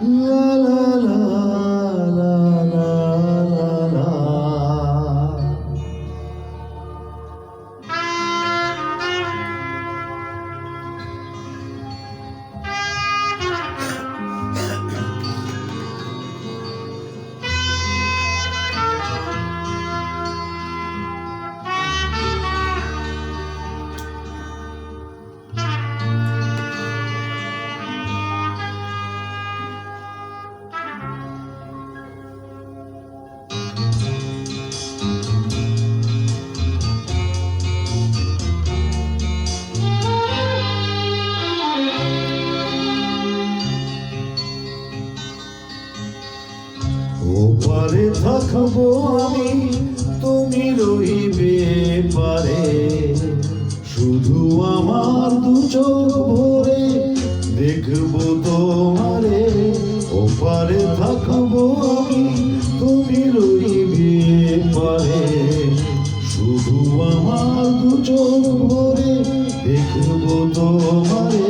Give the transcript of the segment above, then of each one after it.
La la ওপারে থাকব আমি, তুমি রইবে পারে। শুধু আমার দু চোখ ভরে দেখব তোমারে। ওপারে থাকব আমি, তুমি রইবে পারে। শুধু আমার দু চোখ ভরে দেখব তোমারে।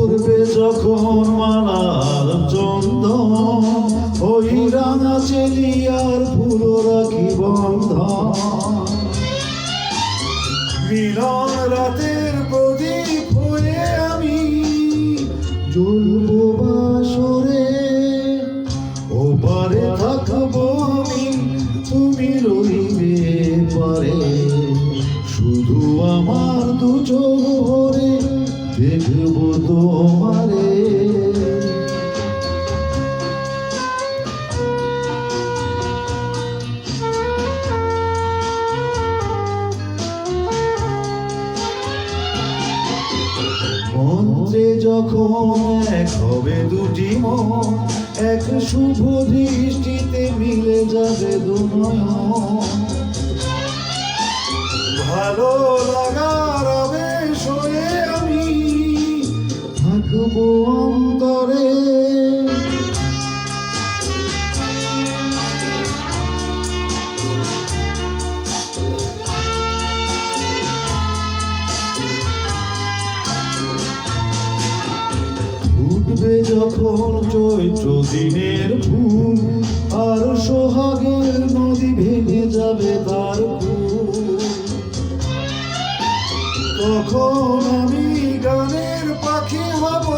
পূর্বে যখন মালার চন্দন ওই রাঙা চেলিয়ার ফুল রাখি বন্ধ। মিলন রাতের প্রদীপ হয়ে আমি জ্বলবো বাসরে, ওপারে থাকব আমি, তুমি রইবে পারে। শুধু আমার দু চোখ ভরে দেখব তোমারে। মন্ত্রে যখন এক হবে দুটি মন, এক শুভ দৃষ্টিতে মিলে যাবে দুনয়ন ভালো লাগার ফুটবে যখন চৈত্র দিনের ফুল, আর সোহাগের নদী ভেঙে যাবে তার তখন আমি গানের পাখি হব,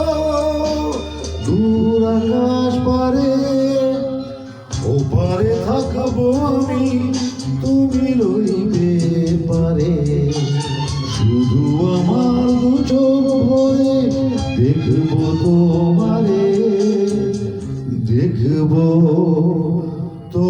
দূর আকাশ পারে। ওপারে থাকব আমি, তুমি রইবে দেখব তোমারে দেখব তো